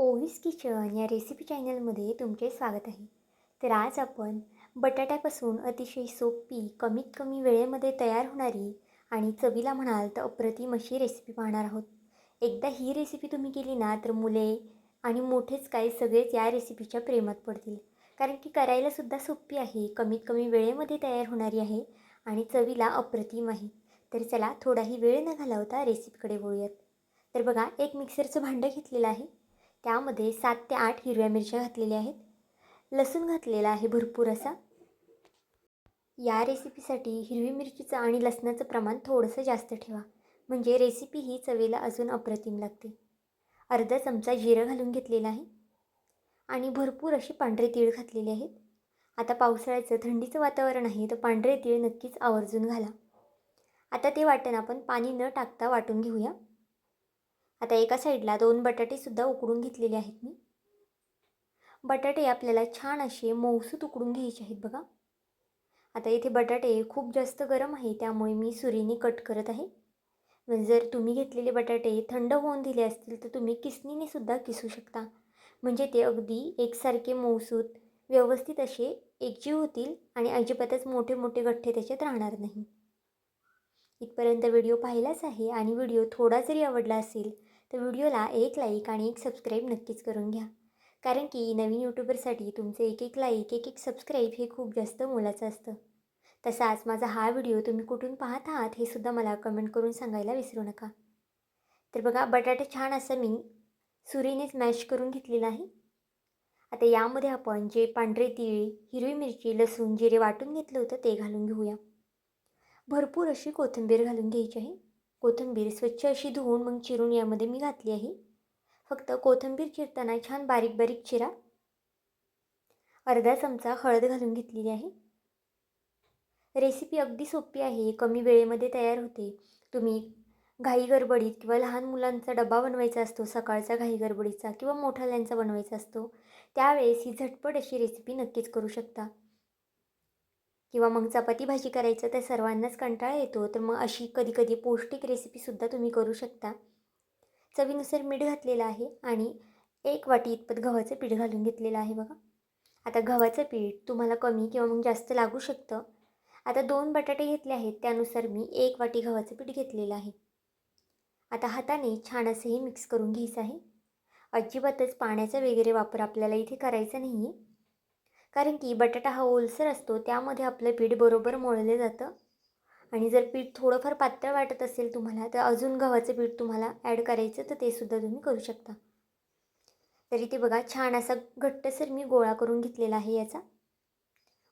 ओवीस kitchen या recipe चॅनलमध्ये तुमचे स्वागत आहे. तर आज आपण बटाट्यापासून अतिशय सोपी कमीत कमी वेळेमध्ये तयार होणारी आणि चवीला म्हणाल तर अप्रतिम अशी रेसिपी पाहणार आहोत. एकदा ही रेसिपी तुम्ही केली ना तर मुले आणि मोठेच काय सगळेच या रेसिपीच्या प्रेमात पडतील. कारण की करायलासुद्धा सोपी आहे कमीत कमी वेळेमध्ये तयार होणारी आहे आणि चवीला अप्रतिम आहे. तर चला थोडाही वेळ न घालवता रेसिपीकडे वळूयात. तर बघा एक मिक्सरचं भांडं घेतलेलं आहे. त्यामध्ये सात ते आठ हिरव्या मिरच्या घातलेल्या आहेत. लसूण घातलेला आहे भरपूर असा. या रेसिपीसाठी हिरवी मिरचीचं आणि लसणाचं प्रमाण थोडंसं जास्त ठेवा. म्हणजे रेसिपी ही चवीला अजून अप्रतिम लागते. अर्धा चमचा जिरं घालून घेतलेला आहे. आणि भरपूर अशी पांढरे तीळ घातलेले आहेत. आता पावसाळ्याचं थंडीचं वातावरण आहे तर पांढरे तीळ नक्कीच आवर्जून घाला. आता ते वाटण आपण पाणी न टाकता वाटून घेऊया. आता एका साईडला दोन बटाटेसुद्धा उकडून घेतलेले आहेत मी. बटाटे आपल्याला छान असे मऊसूत उकडून घ्यायचे आहेत बघा. आता इथे बटाटे खूप जास्त गरम आहे त्यामुळे मी सुरीने कट करत आहे. जर तुम्ही घेतलेले बटाटे थंड होऊन दिले असतील तर तुम्ही किसनीने सुद्धा किसू शकता. म्हणजे ते अगदी एकसारखे मऊसूत व्यवस्थित असे एकजीव होतील आणि अजिबातच मोठे मोठे गठ्ठे त्याच्यात राहणार नाही. इथपर्यंत व्हिडिओ पाहिलाच आहे आणि व्हिडिओ थोडा जरी आवडला असेल तर व्हिडिओला एक लाईक आणि एक सबस्क्राईब नक्कीच करून घ्या. कारण की नवीन यूट्यूबरसाठी तुमचे एक एक लाईक एक एक सबस्क्राईब हे खूप जास्त मोलाचं असतं. तसाच माझा हा व्हिडिओ तुम्ही कुठून पाहत आहात हे सुद्धा मला कमेंट करून सांगायला विसरू नका. तर बघा बटाटा छान असं मी सुरीनेच मॅश करून घेतलेला आहे. आता यामध्ये आपण जे पांढरे तिळी हिरवी मिरची लसूण जिरे वाटून घेतलं होतं ते घालून घेऊया. भरपूर अशी कोथिंबीर घालून घ्यायची आहे. कोथिंबीर स्वच्छ अशी धुवून मग चिरून यामध्ये मी घातली आहे. फक्त कोथिंबीर चिरताना छान बारीक बारीक चिरा. अर्धा चमचा हळद घालून घेतलेली आहे. रेसिपी अगदी सोपी आहे. कमी वेळेमध्ये तयार होते. तुम्ही घाई गडबडीत किंवा लहान मुलांचा डबा बनवायचा असतो सकाळचा घाई गडबडीचा किंवा मोठाल्यांचा बनवायचा असतो त्यावेळेस ही झटपट अशी रेसिपी नक्कीच करू शकता. किंवा मग चपाती भाजी करायचं तर सर्वांनाच कंटाळा येतो. तर मग अशी कधी कधी पौष्टिक रेसिपीसुद्धा तुम्ही करू शकता. चवीनुसार मीठ घातलेलं आहे आणि एक वाटी इतपत गव्हाचं पीठ घालून घेतलेलं आहे बघा. आता गव्हाचं पीठ तुम्हाला कमी किंवा मग जास्त लागू शकतं. आता दोन बटाटे घेतले आहेत त्यानुसार मी एक वाटी गव्हाचं पीठ घेतलेलं आहे. आता हाताने छान असं हे मिक्स करून घ्यायचं आहे. अजिबातच पाण्याचा वगैरे वापर आपल्याला इथे करायचा नाही आहे कारण की बटाटा हा ओलसर असतो त्यामध्ये आपलं पीठ बरोबर मळलं जातं. आणि जर पीठ थोडंफार पातळ वाटत असेल तुम्हाला तर अजून गव्हाचं पीठ तुम्हाला ॲड करायचं तर ते सुद्धा तुम्ही करू शकता. तरी ते बघा छान असा घट्टसर मी गोळा करून घेतलेला आहे याचा.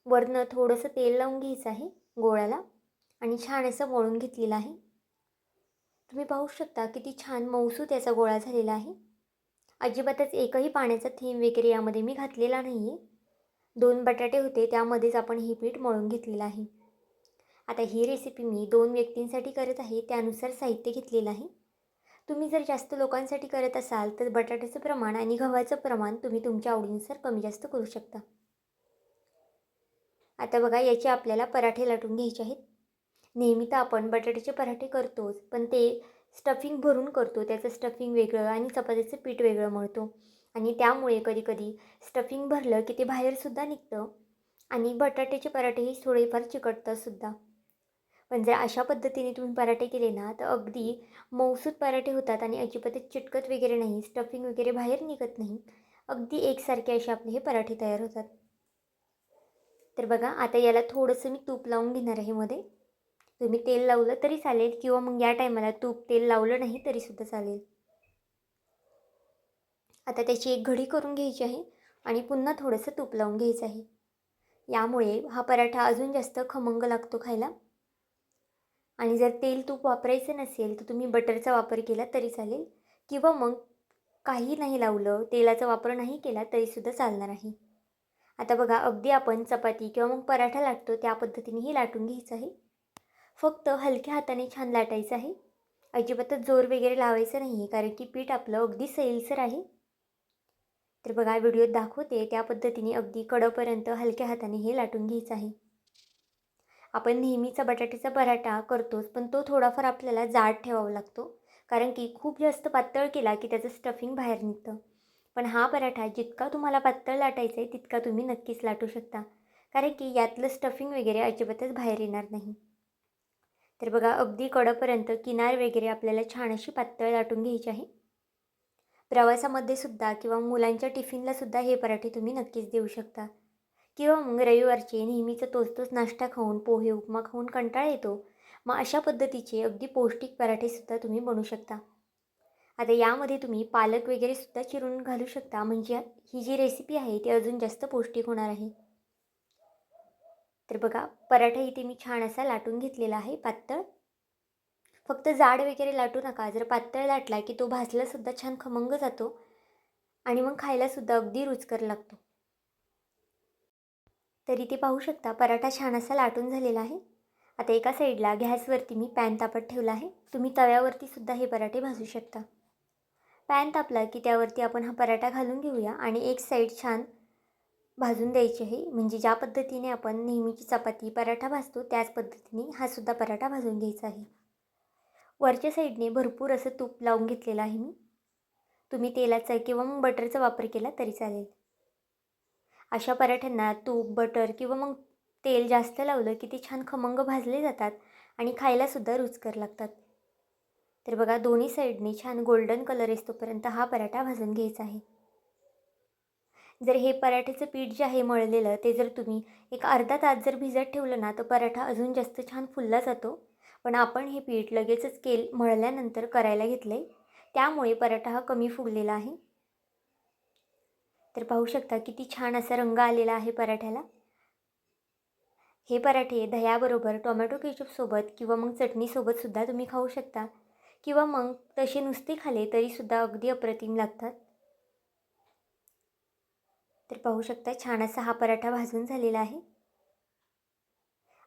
वरनं थोडंसं तेल लावून घ्यायचं आहे गोळ्याला आणि छान असं मळून घेतलेलं आहे. तुम्ही पाहू शकता किती छान मऊसूत याचा गोळा झालेला आहे. अजिबातच एकही पाण्याचा थेंब वगैरे यामध्ये मी घातलेला नाही आहे दोन बटाटे होते त्यामध्येच आपण हे पीठ मळून घेतलेलं आहे. आता ही रेसिपी मी दोन व्यक्तींसाठी करत आहे त्यानुसार साहित्य घेतलेलं आहे. तुम्ही जर जास्त लोकांसाठी करत असाल तर बटाट्याचं प्रमाण आणि गव्हाचं प्रमाण तुम्ही तुमच्या आवडीनुसार कमी जास्त करू शकता. आता बघा याचे आपल्याला पराठे लाटून घ्यायचे आहेत. नेहमी तर आपण बटाट्याचे पराठे करतोच पण ते स्टफिंग भरून करतो त्याचं स्टफिंग वेगळं आणि चपातीचं पीठ वेगळं मळतो. आणि त्यामुळे कधी कधी स्टफिंग भरलं की ते बाहेरसुद्धा निघतं. आणि बटाट्याचे पराठेही थोडेफार चिकटतातसुद्धा पण जर अशा पद्धतीने तुम्ही पराठे केले ना तर अगदी मौसूद पराठे होतात आणि अजिबातच चिटकत वगैरे नाही स्टफिंग वगैरे बाहेर निघत नाही. अगदी एकसारखे असे आपले हे पराठे तयार होतात. तर बघा आता याला थोडंसं मी तूप लावून घेणार आहे मध्ये. तुम्ही तेल लावलं तरी चालेल किंवा मग या टायमाला तूप तेल लावलं नाही तरीसुद्धा चालेल. आता त्याची एक घडी करून घ्यायची आहे आणि पुन्हा थोडंसं तूप लावून घ्यायचं आहे. यामुळे हा पराठा अजून जास्त खमंग लागतो खायला. आणि जर तेल तूप वापरायचं नसेल तर तुम्ही बटरचा वापर केला तरी चालेल. किंवा मग काही नाही लावलं तेलाचा वापर नाही केला तरीसुद्धा चालणार आहे. आता बघा अगदी आपण चपाती किंवा मग पराठा लाटतो त्या पद्धतीनेही लाटून घ्यायचं आहे. फक्त हलक्या हाताने छान लाटायचं आहे. अजिबातच जोर वगैरे लावायचं नाही आहे कारण की पीठ आपलं अगदी सैलसर आहे. तर बघा व्हिडिओत दाखवते. त्या पद्धतीने अगदी कडपर्यंत हलक्या हाताने हे लाटून घ्यायचं आहे. आपण नेहमीचा बटाट्याचा पराठा करतोच पण तो थोडाफार आपल्याला जाड ठेवावा लागतो. कारण की खूप जास्त पातळ केला की त्याचं स्टफिंग बाहेर निघतं. पण हा पराठा जितका तुम्हाला पातळ लाटायचा आहे तितका तुम्ही नक्कीच लाटू शकता. कारण की यातलं स्टफिंग वगैरे अजिबातच बाहेर येणार नाही. तर बघा अगदी कडपर्यंत किनार वगैरे आपल्याला छान अशी पातळ लाटून घ्यायची आहे. प्रवासामध्ये सुद्धा किंवा मुलांच्या टिफिनला सुद्धा हे पराठे तुम्ही नक्कीच देऊ शकता. किंवा मग रविवारचे नेहमीचं तोच तोच नाश्ता खाऊन पोहे उपमा खाऊन कंटाळा येतो. मग अशा पद्धतीचे अगदी पौष्टिक पराठेसुद्धा तुम्ही बनवू शकता. आता यामध्ये तुम्ही पालक वगैरे सुद्धा चिरून घालू शकता. म्हणजे ही जी रेसिपी आहे ती अजून जास्त पौष्टिक होणार आहे. तर बघा पराठा इथे मी छान असा लाटून घेतलेला आहे पातळ. फक्त जाड वगैरे लाटू नका. जर पातळ लाटला की तो भाजलासुद्धा छान खमंग जातो आणि मग खायलासुद्धा अगदी रुचकर लागतो. तरी ते पाहू शकता पराठा छान असा लाटून झालेला आहे. आता एका साईडला गॅसवरती मी पॅन तापत ठेवला आहे. तुम्ही तव्यावरती सुद्धा हे पराठे भाजू शकता. पॅन तापला की त्यावरती आपण हा पराठा घालून घेऊया आणि एक साईड छान भाजून द्यायची आहे. म्हणजे ज्या पद्धतीने आपण नेहमीची चपाती पराठा भाजतो त्याच पद्धतीने हा सुद्धा पराठा भाजून घ्यायचा आहे. वरच्या साईडने भरपूर असं तूप लावून घेतलेलं आहे मी. तुम्ही तेलाचा किंवा मग बटरचा वापर केला तरी चालेल. अशा पराठ्यांना तूप बटर किंवा मग तेल जास्त लावलं की ते छान खमंग भाजले जातात आणि खायलासुद्धा रुचकर लागतात. तर बघा दोन्ही साईडने छान गोल्डन कलर येतोपर्यंत हा पराठा भाजून घ्यायचा आहे. जर हे पराठ्याचं पीठ जे आहे मळलेलं ते जर तुम्ही एक अर्धा तास जर भिजत ठेवलं ना तर पराठा अजून जास्त छान फुलला जातो. पण आपण हे पीठ लगेचच केल मळल्यानंतर करायला घेतलं आहे त्यामुळे पराठा हा कमी फुगलेला आहे. तर पाहू शकता किती छान असा रंग आलेला आहे पराठ्याला. हे पराठे दह्याबरोबर टोमॅटो केचपसोबत किंवा मग चटणीसोबतसुद्धा तुम्ही खाऊ शकता. किंवा मग तसे नुसते खाले तरीसुद्धा अगदी अप्रतिम लागतात. तर पाहू शकता छान असा हा पराठा भाजून झालेला आहे.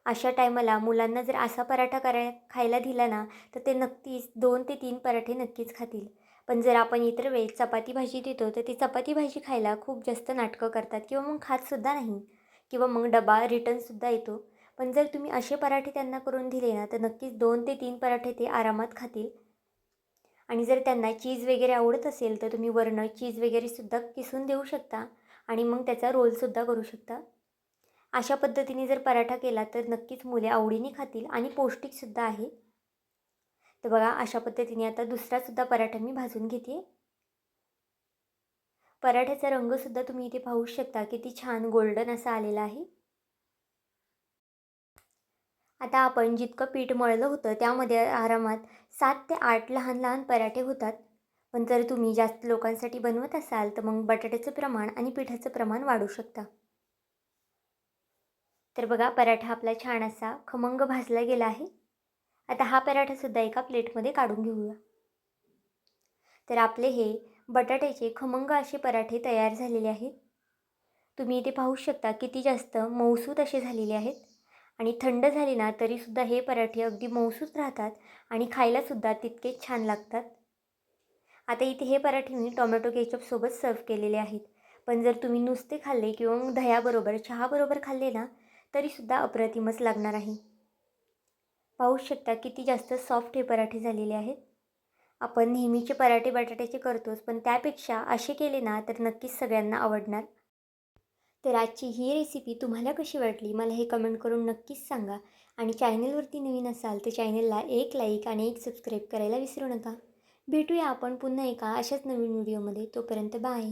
अशा टायमाला मुलांना जर असा पराठा कराय खायला दिला ना तर ते नक्कीच दोन ते तीन पराठे नक्कीच खातील. पण जर आपण इतर वेळेस चपाती भाजी देतो तर ती चपाती भाजी खायला खूप जास्त नाटकं करतात किंवा मग खातसुद्धा नाही. किंवा मग डबा रिटर्नसुद्धा येतो. पण जर तुम्ही असे पराठे त्यांना करून दिले ना तर नक्कीच दोन ते तीन पराठे ते आरामात खातील. आणि जर त्यांना चीज वगैरे आवडत असेल तर तुम्ही वरणं चीज वगैरेसुद्धा किसून देऊ शकता. आणि मग त्याचा रोलसुद्धा करू शकता. अशा पद्धतीने जर पराठा केला तर नक्कीच मुले आवडीने खातील आणि पौष्टिकसुद्धा आहे. तर बघा अशा पद्धतीने आता दुसरासुद्धा पराठा मी भाजून घेते. पराठ्याचा रंगसुद्धा तुम्ही इथे पाहू शकता किती छान गोल्डन असा आलेला आहे. आता आपण जितकं पीठ मळलं होतं त्यामध्ये आरामात सात ते आठ लहान लहान पराठे होतात. पण जर तुम्ही जास्त लोकांसाठी बनवत असाल तर मग बटाट्याचं प्रमाण आणि पिठाचं प्रमाण वाढू शकता. तर बघा पराठा आपला छान असा खमंग भाजला गेला आहे. आता हा पराठासुद्धा एका प्लेटमध्ये काढून घेऊया. तर आपले हे बटाट्याचे खमंग असे पराठे तयार झालेले आहेत. तुम्ही इथे पाहू शकता किती जास्त मऊसूत असे झालेले आहेत. आणि थंड झाले ना तरीसुद्धा हे पराठे अगदी मऊसूत राहतात आणि खायलासुद्धा तितकेच छान लागतात. आता इथे हे पराठे मी टोमॅटो केचपसोबत सर्व केलेले आहेत. पण जर तुम्ही नुसते खाल्ले किंवा मग दह्याबरोबर चहाबरोबर खाल्ले ना तरीसुद्धा अप्रतिमच लागणार आहे. पाहू शकता किती जास्त सॉफ्ट हे पराठे झालेले आहेत. आपण नेहमीचे पराठे बटाट्याचे करतोच पण त्यापेक्षा असे केले ना तर नक्कीच सगळ्यांना आवडणार. तर आजची ही रेसिपी तुम्हाला कशी वाटली मला हे कमेंट करून नक्कीच सांगा. आणि चॅनलवरती नवीन असाल तर चॅनलला एक लाईक आणि एक सबस्क्राईब करायला विसरू नका. भेटूया आपण पुन्हा एका अशाच नवीन व्हिडिओमध्ये तोपर्यंत बाय